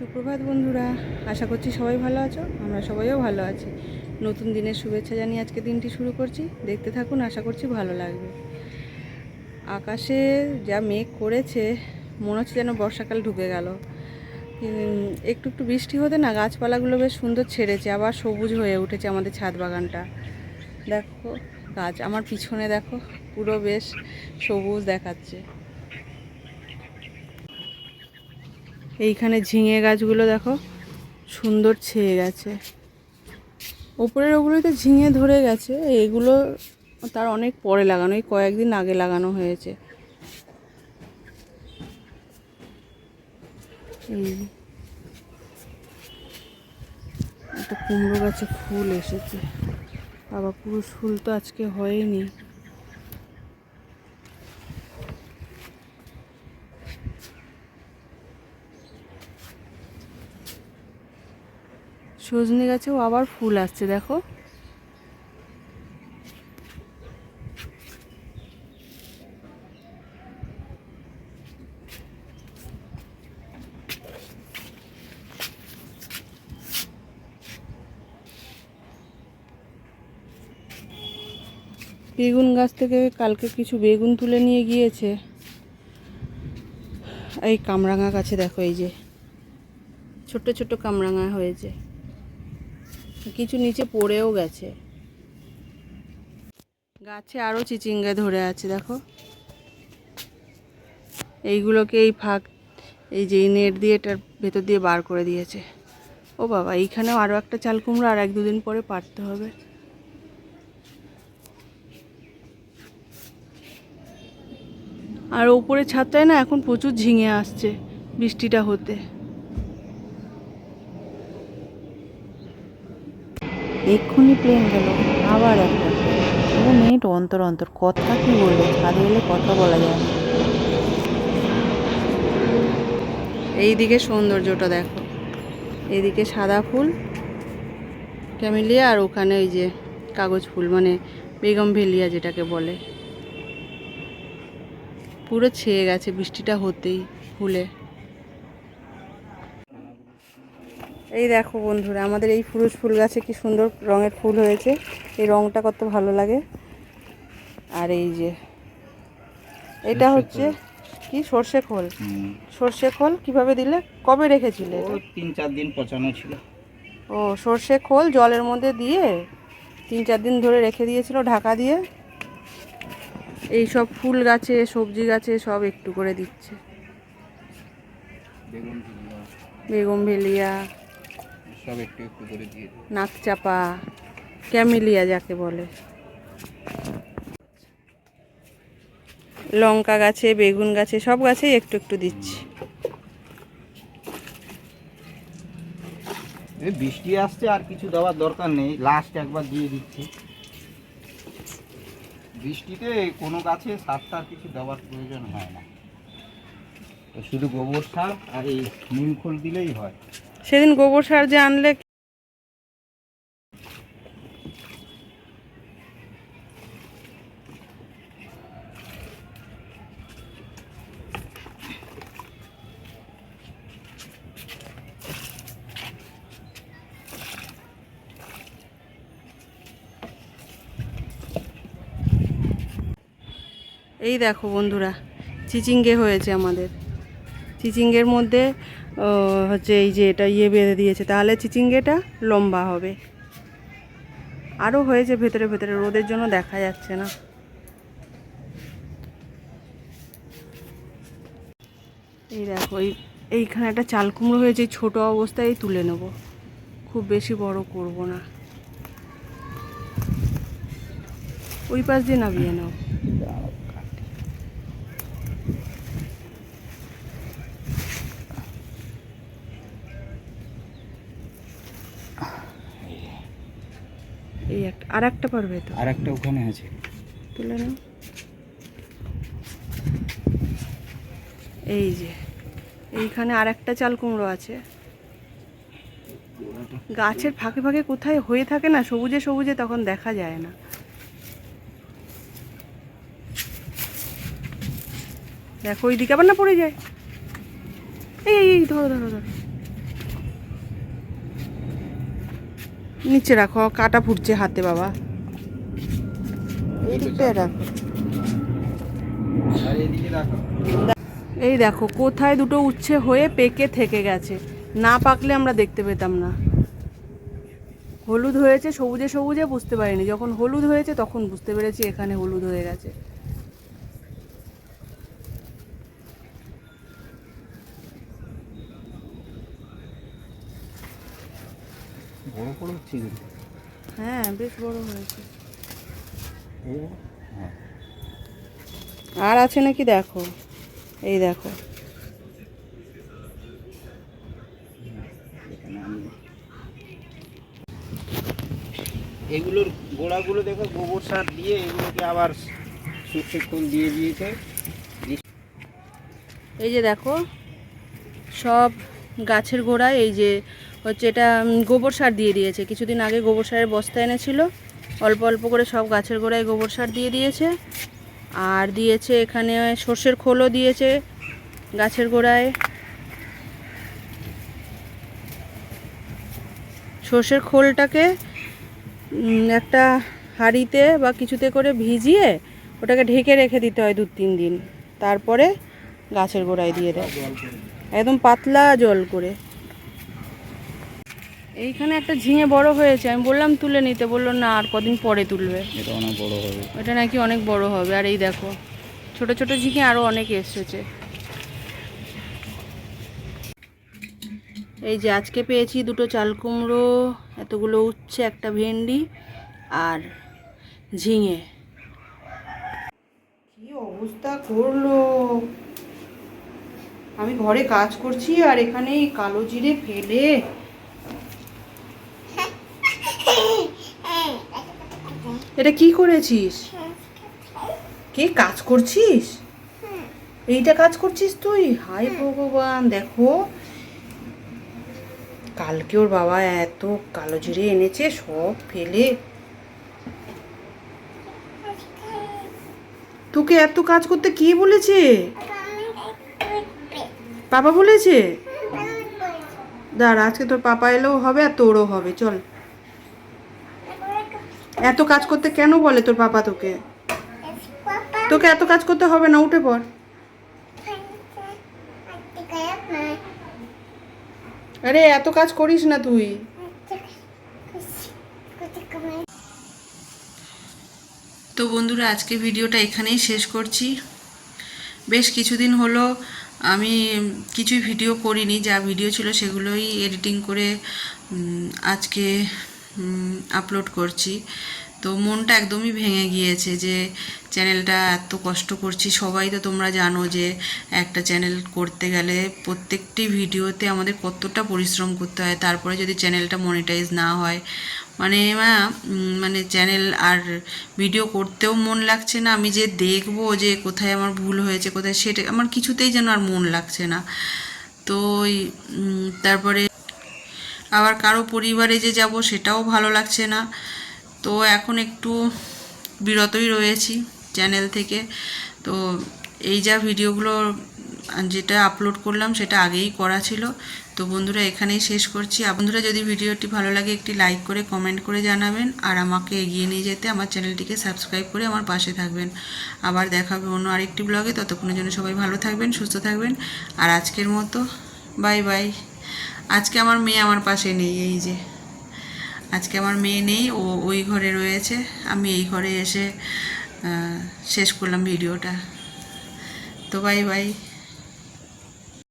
সুপ্রভাত বন্ধুরা, আশা করছি সবাই ভালো আছো, আমরা সবাইও ভালো আছি। নতুন দিনের শুভেচ্ছা জানিয়ে আজকে দিনটি শুরু করছি। দেখতে থাকুন, আশা করছি ভালো লাগবে। আকাশে যা মেঘ করেছে, মনে হচ্ছে যেন বর্ষাকাল ঢুকে গেল। একটু একটু বৃষ্টি হতে না গাছপালাগুলো বেশ সুন্দর ছেড়েছে, আবার সবুজ হয়ে উঠেছে আমাদের ছাদ বাগানটা। দেখো, গাছ আমার পিছনে দেখো, পুরো বেশ সবুজ দেখাচ্ছে। এইখানে ঝিঙে গাছগুলো দেখো, সুন্দর ছেয়ে গেছে। ওপরের ওগুলোতে ঝিঙে ধরে গেছে, এগুলো তার অনেক পরে লাগানো, এই কয়েকদিন আগে লাগানো হয়েছে। একটা কুমড়ো গাছে ফুল এসেছে। বাবা পুরুষ ফুল তো আজকে হয়নি। সজনে গাছেও আবার ফুল আসছে, দেখো। বেগুন গাছ থেকে কালকে কিছু বেগুন তুলে নিয়ে গিয়েছে। এই কামরাঙা গাছে দেখো, এই যে। ছোট্ট ছোট্ট কামরাঙা হয়েছে। কিছু নিচে পড়েও গেছে। গাছে আরও চিচিঙ্গা ধরে আছে, দেখো। এইগুলোকে এই ফাঁক, এই যে নেট দিয়ে এটার ভেতর দিয়ে বার করে দিয়েছে। ও বাবা, এইখানেও আরও একটা চাল কুমড়ো আর এক দুদিন পরে পারতে হবে। আর ওপরে ছাদটায় না এখন প্রচুর ঝিঙে আসছে বৃষ্টিটা হতে। এক্ষুনি প্লেন গেল। আবার একটা দু মিনিট অন্তর অন্তর কথা কি বলব? ছাদে এলে কথা বলা যায় না। এইদিকে সৌন্দর্যটা দেখো। এইদিকে সাদা ফুল, ক্যামেলিয়া, আর ওখানে ওই যে কাগজ ফুল মানে বেগম ভেলিয়া যেটাকে বলে। পুরো ছেয়ে গেছে, বৃষ্টিটা হতেই, ফুলে। এই দেখো বন্ধুরা আমাদের এই ফুরুষ ফুল গাছে কি সুন্দর রঙের ফুল হয়েছে। এই রঙটা কত ভালো লাগে। আর এই যে এটা হচ্ছে কি? সর্ষে খোল? সর্ষে খোল কীভাবে দিলে? কবে রেখেছিলে ও তিন চার দিন পচানো ছিল। ও সর্ষে খোল জলের মধ্যে দিয়ে তিন চার দিন ধরে রেখে দিয়েছিল ঢাকা দিয়ে। এই সব ফুল গাছে সবজি গাছে সব একটু করে দিচ্ছে। বেগম ভেলিয়া সব একটু একটু করে দিয়ে দিই। নাকচাপা ক্যামেলিয়া যাকে বলে। লঙ্কা গাছে বেগুন গাছে সব গাছেই একটু একটু দিচ্ছি। বৃষ্টি আসছে আর কিছু দেওয়ার দরকার নেই। লাস্ট একবার দিয়ে দিচ্ছি। বৃষ্টিতে কোনো গাছে সার টার কিছু দেওয়ার প্রয়োজন হয় না। শুধু গোবর সার আর এই নিম খোল দিলেই হয়। সেদিন গোবর সার যে আনলে এই দেখো বন্ধুরা চিচিঙ্গে হয়েছে আমাদের। চিচিঙ্গের মধ্যে হচ্ছে এই যে এটা ইয়ে বেঁধে দিয়েছে। তাহলে চিচিঙ্গেটা লম্বা হবে। আরও হয়েছে ভেতরে ভেতরে, রোদের জন্য দেখা যাচ্ছে না। এই দেখো, এই এইখানে একটা চাল কুমড়ো হয়েছে ছোটো অবস্থায় তুলে নেব। খুব বেশি বড় করব না। ওই পাশ দিয়ে নামিয়ে নাও। এই একটা আর একটা পারবে তো। আর একটা ওখানে আছে। তুলে নাও। এই যে এইখানে আর একটা চাল কুমড়ো আছে। গাছের ফাঁকে ফাঁকে কোথায় হয়ে থাকে না সবুজে সবুজে তখন দেখা যায় না। দেখো ওই দিকে আবার না পড়ে যায়? এই এই ধরো ধরো ধরো। নিচে রাখো কাটা ফুটছে হাতে বাবা। এই দেখো কোথায় দুটো উচ্ছে হয়ে পেকে থেকে গেছে। না পাকলে আমরা দেখতে পেতাম না। হলুদ হয়েছে সবুজে সবুজে বুঝতে পারিনি। যখন হলুদ হয়েছে তখন বুঝতে পেরেছি এখানে হলুদ হয়ে গেছে। বড় বড় হচ্ছে হ্যাঁ বেশ বড় হয়েছে। হ্যাঁ। আর আছে নাকি দেখো? এই দেখো। এগুলোর গোড়াগুলো দেখো গোবর সার দিয়ে এগুলোকে আবার খোল দিয়ে দিয়েছে। এই যে দেখো সব গাছের গোড়ায় এই যে হচ্ছে এটা গোবর সার দিয়ে দিয়েছে। কিছুদিন আগে গোবর সারের বস্তা এনেছিল। অল্প অল্প করে সব গাছের গোড়ায় গোবর সার দিয়ে দিয়েছে। আর দিয়েছে এখানে সর্ষের খোলও দিয়েছে গাছের গোড়ায়। সর্ষের খোলটাকে একটা হাঁড়িতে বা কিছুতে করে ভিজিয়ে ওটাকে ঢেকে রেখে দিতে হয় দু তিন দিন। তারপরে গাছের গোড়ায় দিয়ে দেয়। একদম পাতলা জল করে। এইখানে একটা ঝিঙে বড় হয়েছে আমি বললাম তুলে নিতে বলল না আর কদিন পরে তুলবে। এটা অনেক বড় হবে। এটা নাকি অনেক বড় হবে আর এই দেখো ছোট ছোট ঝিঙে আরও অনেক এসেছে। এই যে আজকে পেয়েছি দুটো চাল কুমড়ো এতগুলো উচ্ছে একটা ভেন্ডি আর ঝিঙে। কি অবস্থা করল? আমি ঘরে কাজ করছি আর এখানে কালো জিরে ফেলে এটা কি করেছিস? কে কাজ করছিস? এইটা কাজ করছিস তুই? হাই ভগবান দেখো। কালকে ওর বাবা এত কালো জিরে এনেছে সব ফেলে। তোকে এত কাজ করতে কে বলেছে? পাপা বলেছে? দাঁড়া আজকে তোর পাপা এলেও হবে আর তোরও হবে চল। এত কাজ করতে কেন বলে তোর পাপা তোকে? তোকে এত কাজ করতে হবে না, উঠে পড়। আরে, এত কাজ করিস না তুই। তো বন্ধুরা, আজকে ভিডিওটা এখানেই শেষ করছি। বেশ কিছুদিন হলো আমি কিছুই ভিডিও করিনি, যা ভিডিও ছিল সেগুলোই এডিটিং করে আজকে আপলোড করছি। তো মনটা একদমই ভেঙে গিয়েছে যে চ্যানেলটা এত কষ্ট করছি। সবাই তো তোমরা জানো যে একটা চ্যানেল করতে গেলে প্রত্যেকটি ভিডিওতে আমাদের কতটা পরিশ্রম করতে হয়। তারপরে যদি চ্যানেলটা মনিটাইজ না হয় মানে মানে চ্যানেল আর ভিডিও করতেও মন লাগছে না। আমি যে দেখব যে কোথায় আমার ভুল হয়েছে, কোথায় সেটা, আমার কিছুতেই যেন আর মন লাগছে না। তো তারপরে আবার কারও পরিবারে যে যাব সেটাও ভালো লাগছে না। তো এখন একটু বিরতই রয়েছি চ্যানেল থেকে। তো এই যা ভিডিওগুলো যেটা আপলোড করলাম সেটা আগেই করা ছিল। তো বন্ধুরা এখানেই শেষ করছি। বন্ধুরা যদি ভিডিওটি ভালো লাগে একটি লাইক করে, কমেন্ট করে জানাবেন। আর আমাকে এগিয়ে নিয়ে যেতে আমার চ্যানেলটিকে সাবস্ক্রাইব করে আমার পাশে থাকবেন। আবার দেখা হবে অন্য আরেকটি ব্লগে। ততক্ষণের জন্য সবাই ভালো থাকবেন, সুস্থ থাকবেন। আর আজকের মতো বাই বাই। আজকে আমার মেয়ে আমার পাশে নেই, এই যে। আজকে আমার মেয়ে নেই, ও ওই ঘরে রয়েছে। আমি এই ঘরে এসে শেষ করলাম ভিডিওটা। তো বাই বাই